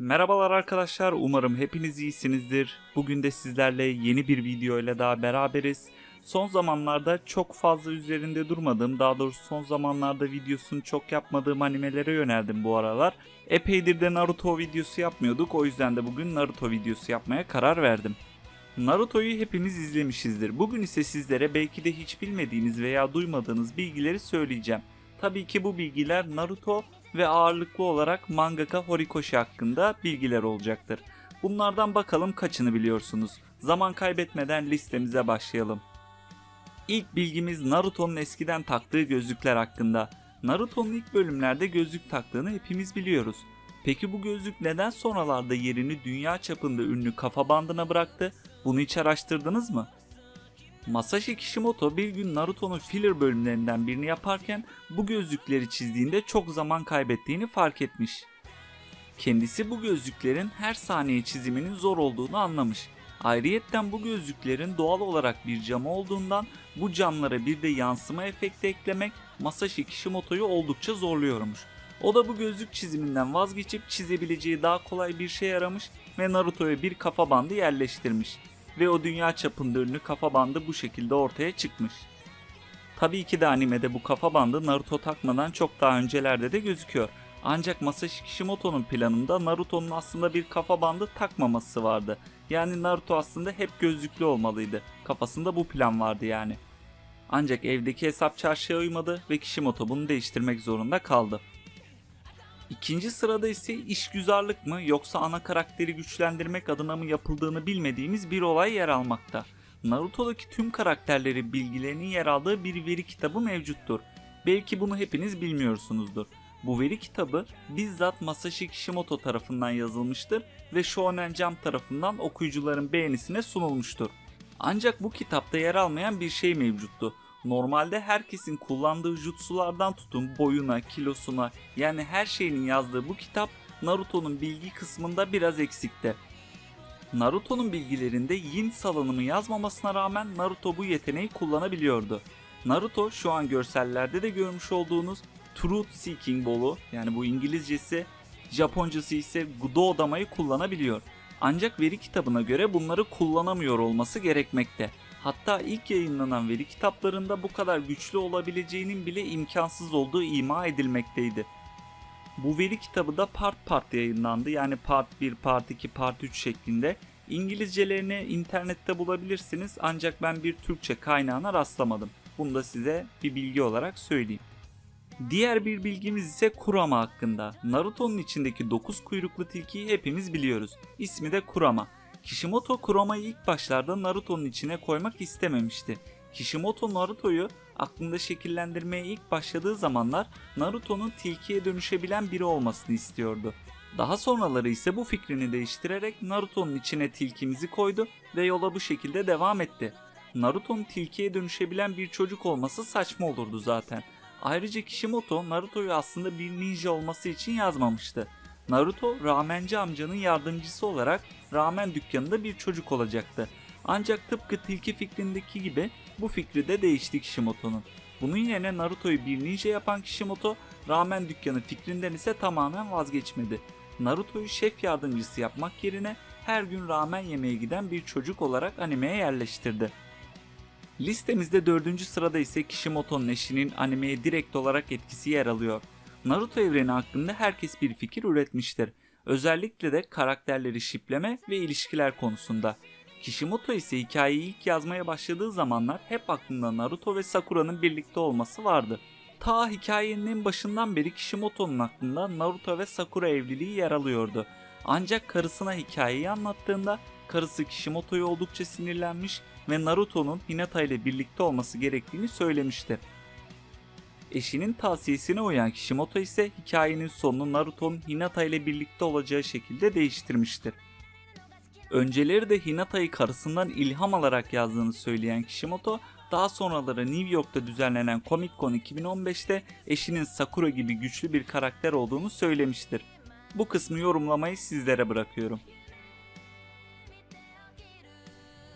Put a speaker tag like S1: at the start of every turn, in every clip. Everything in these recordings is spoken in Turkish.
S1: Merhabalar arkadaşlar, umarım hepiniz iyisinizdir. Bugün de sizlerle yeni bir video ile daha beraberiz. Son zamanlarda çok fazla üzerinde durmadığım, daha doğrusu son zamanlarda videosunu çok yapmadığım animelere yöneldim bu aralar. Epeydir de Naruto videosu yapmıyorduk, o yüzden de bugün Naruto videosu yapmaya karar verdim. Naruto'yu hepimiz izlemişizdir. Bugün ise sizlere belki de hiç bilmediğiniz veya duymadığınız bilgileri söyleyeceğim. Tabii ki bu bilgiler Naruto ve ağırlıklı olarak mangaka Horikoshi hakkında bilgiler olacaktır. Bunlardan bakalım kaçını biliyorsunuz. Zaman kaybetmeden listemize başlayalım. İlk bilgimiz Naruto'nun eskiden taktığı gözlükler hakkında. Naruto'nun ilk bölümlerde gözlük taktığını hepimiz biliyoruz. Peki bu gözlük neden sonralarda yerini dünya çapında ünlü kafa bandına bıraktı? Bunu hiç araştırdınız mı? Masashi Kishimoto bir gün Naruto'nun filler bölümlerinden birini yaparken bu gözlükleri çizdiğinde çok zaman kaybettiğini fark etmiş. Kendisi bu gözlüklerin her saniye çiziminin zor olduğunu anlamış. Ayrıyetten bu gözlüklerin doğal olarak bir camı olduğundan bu camlara bir de yansıma efekti eklemek Masashi Kishimoto'yu oldukça zorluyormuş. O da bu gözlük çiziminden vazgeçip çizebileceği daha kolay bir şey aramış ve Naruto'ya bir kafa bandı yerleştirmiş ve o dünya çapında ünlü kafa bandı bu şekilde ortaya çıkmış. Tabii ki de animede bu kafa bandı Naruto takmadan çok daha öncelerde de gözüküyor. Ancak Masashi Kishimoto'nun planında Naruto'nun aslında bir kafa bandı takmaması vardı. Yani Naruto aslında hep gözlüklü olmalıydı. Kafasında bu plan vardı yani. Ancak evdeki hesap çarşıya uymadı ve Kishimoto bunu değiştirmek zorunda kaldı. İkinci sırada ise işgüzarlık mı yoksa ana karakteri güçlendirmek adına mı yapıldığını bilmediğimiz bir olay yer almakta. Naruto'daki tüm karakterlerin bilgilerinin yer aldığı bir veri kitabı mevcuttur. Belki bunu hepiniz bilmiyorsunuzdur. Bu veri kitabı bizzat Masashi Kishimoto tarafından yazılmıştır ve Shonen Jump tarafından okuyucuların beğenisine sunulmuştur. Ancak bu kitapta yer almayan bir şey mevcuttu. Normalde herkesin kullandığı jutsulardan tutun boyuna, kilosuna yani her şeyinin yazdığı bu kitap Naruto'nun bilgi kısmında biraz eksikte. Naruto'nun bilgilerinde yin salınımı yazmamasına rağmen Naruto bu yeteneği kullanabiliyordu. Naruto şu an görsellerde de görmüş olduğunuz Truth Seeking Bolu yani bu İngilizcesi, Japoncası ise Gudo Damayı kullanabiliyor. Ancak veri kitabına göre bunları kullanamıyor olması gerekmekte. Hatta ilk yayınlanan veri kitaplarında bu kadar güçlü olabileceğinin bile imkansız olduğu ima edilmekteydi. Bu veri kitabı da part part yayınlandı. Yani part 1, part 2, part 3 şeklinde. İngilizcelerini internette bulabilirsiniz ancak ben bir Türkçe kaynağına rastlamadım. Bunu da size bir bilgi olarak söyleyeyim. Diğer bir bilgimiz ise Kurama hakkında. Naruto'nun içindeki 9 kuyruklu tilkiyi hepimiz biliyoruz. İsmi de Kurama. Kishimoto Kurama'yı ilk başlarda Naruto'nun içine koymak istememişti. Kishimoto Naruto'yu aklında şekillendirmeye ilk başladığı zamanlar Naruto'nun tilkiye dönüşebilen biri olmasını istiyordu. Daha sonraları ise bu fikrini değiştirerek Naruto'nun içine tilkimizi koydu ve yola bu şekilde devam etti. Naruto'nun tilkiye dönüşebilen bir çocuk olması saçma olurdu zaten. Ayrıca Kishimoto Naruto'yu aslında bir ninja olması için yazmamıştı. Naruto ramenci amcanın yardımcısı olarak ramen dükkanında bir çocuk olacaktı. Ancak tıpkı tilki fikrindeki gibi bu fikri de değişti Kishimoto'nun. Bunun yerine Naruto'yu bir ninja yapan Kishimoto ramen dükkanı fikrinden ise tamamen vazgeçmedi. Naruto'yu şef yardımcısı yapmak yerine her gün ramen yemeye giden bir çocuk olarak animeye yerleştirdi. Listemizde dördüncü sırada ise Kishimoto'nun eşinin animeye direkt olarak etkisi yer alıyor. Naruto evreni hakkında herkes bir fikir üretmiştir. Özellikle de karakterleri şipleme ve ilişkiler konusunda. Kishimoto ise hikayeyi ilk yazmaya başladığı zamanlar hep aklında Naruto ve Sakura'nın birlikte olması vardı. Ta hikayenin en başından beri Kishimoto'nun aklında Naruto ve Sakura evliliği yer alıyordu. Ancak karısına hikayeyi anlattığında karısı Kishimoto'yu oldukça sinirlenmiş ve Naruto'nun Hinata ile birlikte olması gerektiğini söylemişti. Eşinin tavsiyesine uyan Kishimoto ise hikayenin sonunu Naruto'nun Hinata ile birlikte olacağı şekilde değiştirmiştir. Önceleri de Hinata'yı karısından ilham alarak yazdığını söyleyen Kishimoto, daha sonraları New York'ta düzenlenen Comic Con 2015'te eşinin Sakura gibi güçlü bir karakter olduğunu söylemiştir. Bu kısmı yorumlamayı sizlere bırakıyorum.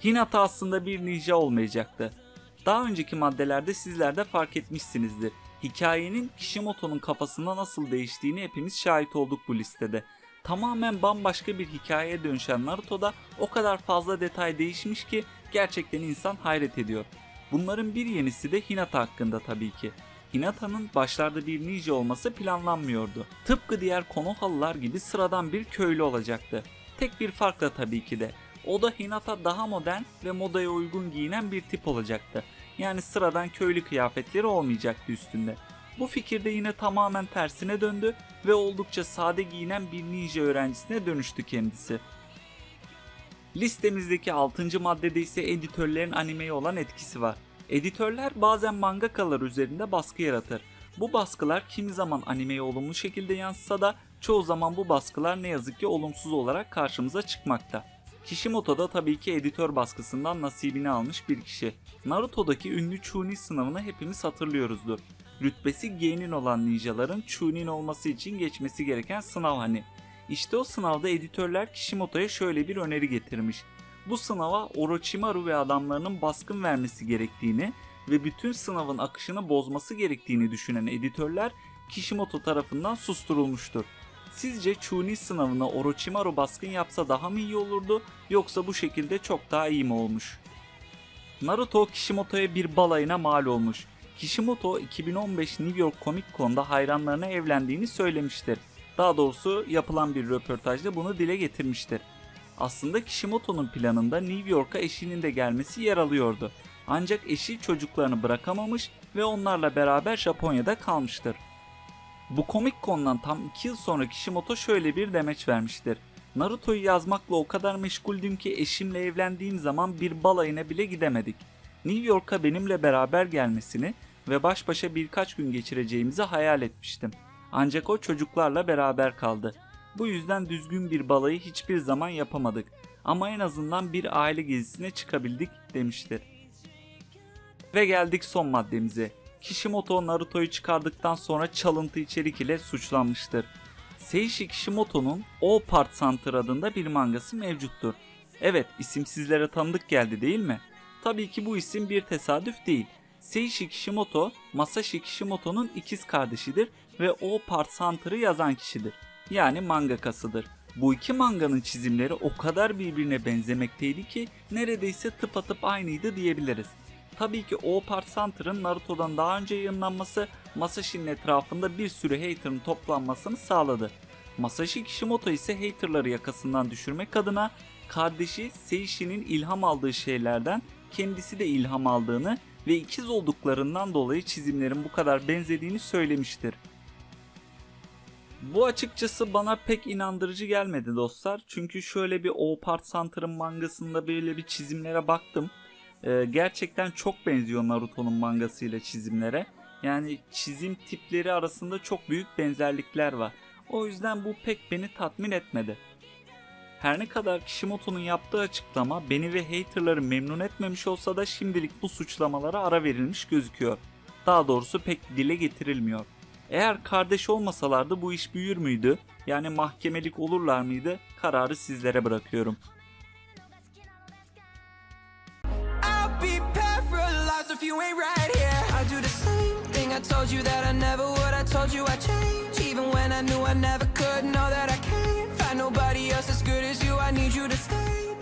S1: Hinata aslında bir ninja olmayacaktı. Daha önceki maddelerde sizler de fark etmişsinizdir. Hikayenin Kishimoto'nun kafasında nasıl değiştiğini hepimiz şahit olduk bu listede. Tamamen bambaşka bir hikayeye dönüşen Naruto'da o kadar fazla detay değişmiş ki gerçekten insan hayret ediyor. Bunların bir yenisi de Hinata hakkında tabii ki. Hinata'nın başlarda bir ninja olması planlanmıyordu. Tıpkı diğer Konohalılar gibi sıradan bir köylü olacaktı. Tek bir farkla tabii ki de. O da Hinata daha modern ve modaya uygun giyinen bir tip olacaktı. Yani sıradan köylü kıyafetleri olmayacaktı üstünde. Bu fikirde yine tamamen tersine döndü ve oldukça sade giyinen bir ninja öğrencisine dönüştü kendisi. Listemizdeki 6. maddede ise editörlerin animeye olan etkisi var. Editörler bazen mangakalar üzerinde baskı yaratır. Bu baskılar kimi zaman animeye olumlu şekilde yansısa da çoğu zaman bu baskılar ne yazık ki olumsuz olarak karşımıza çıkmakta. Kishimoto da tabii ki editör baskısından nasibini almış bir kişi. Naruto'daki ünlü Chunin sınavını hepimiz hatırlıyoruzdur. Rütbesi G'nin olan ninjaların Chunin olması için geçmesi gereken sınav hani. İşte o sınavda editörler Kishimoto'ya şöyle bir öneri getirmiş. Bu sınava Orochimaru ve adamlarının baskın vermesi gerektiğini ve bütün sınavın akışını bozması gerektiğini düşünen editörler Kishimoto tarafından susturulmuştur. Sizce Chunin sınavına Orochimaru baskın yapsa daha mı iyi olurdu yoksa bu şekilde çok daha iyi mi olmuş? Naruto Kishimoto'ya bir balayına mal olmuş. Kishimoto 2015 New York Comic Con'da hayranlarına evlendiğini söylemiştir. Daha doğrusu yapılan bir röportajda bunu dile getirmiştir. Aslında Kishimoto'nun planında New York'a eşinin de gelmesi yer alıyordu. Ancak eşi çocuklarını bırakamamış ve onlarla beraber Japonya'da kalmıştır. Bu Comic Con'dan tam 2 yıl sonra Kishimoto şöyle bir demeç vermiştir. Naruto'yu yazmakla o kadar meşguldüm ki eşimle evlendiğim zaman bir balayına bile gidemedik. New York'a benimle beraber gelmesini ve baş başa birkaç gün geçireceğimizi hayal etmiştim. Ancak o çocuklarla beraber kaldı. Bu yüzden düzgün bir balayı hiçbir zaman yapamadık. Ama en azından bir aile gezisine çıkabildik demiştir. Ve geldik son maddemize. Kishimoto Naruto'yu çıkardıktan sonra çalıntı içerik ile suçlanmıştır. Seishi Kishimoto'nun O Part Center adında bir mangası mevcuttur. Evet isim sizlere tanıdık geldi değil mi? Tabii ki bu isim bir tesadüf değil. Seishi Kishimoto, Masashi Kishimoto'nun ikiz kardeşidir ve O Part Center'ı yazan kişidir. Yani mangakasıdır. Bu iki manganın çizimleri o kadar birbirine benzemekteydi ki neredeyse tıpatıp aynıydı diyebiliriz. Tabii ki O Part Center'ın Naruto'dan daha önce yayınlanması Masashi'nin etrafında bir sürü hater'ın toplanmasını sağladı. Masashi Kishimoto ise haterları yakasından düşürmek adına kardeşi Seishi'nin ilham aldığı şeylerden kendisi de ilham aldığını ve ikiz olduklarından dolayı çizimlerin bu kadar benzediğini söylemiştir. Bu açıkçası bana pek inandırıcı gelmedi dostlar. Çünkü şöyle bir O Part Center'ın mangasında böyle bir çizimlere baktım. Ee, gerçekten çok benziyor Naruto'nun mangasıyla çizimlere. Yani çizim tipleri arasında çok büyük benzerlikler var. O yüzden bu pek beni tatmin etmedi. Her ne kadar Kishimoto'nun yaptığı açıklama beni ve haterları memnun etmemiş olsa da şimdilik bu suçlamalara ara verilmiş gözüküyor. Daha doğrusu pek dile getirilmiyor. Eğer kardeş olmasalardı bu iş büyür müydü? Yani mahkemelik olurlar mıydı? Kararı sizlere bırakıyorum.
S2: If you ain't right here. I do the same thing I told you that I never would. I told you I'd change, even when I knew I never could. Know that I can't find nobody else as good as you. I need you to stay.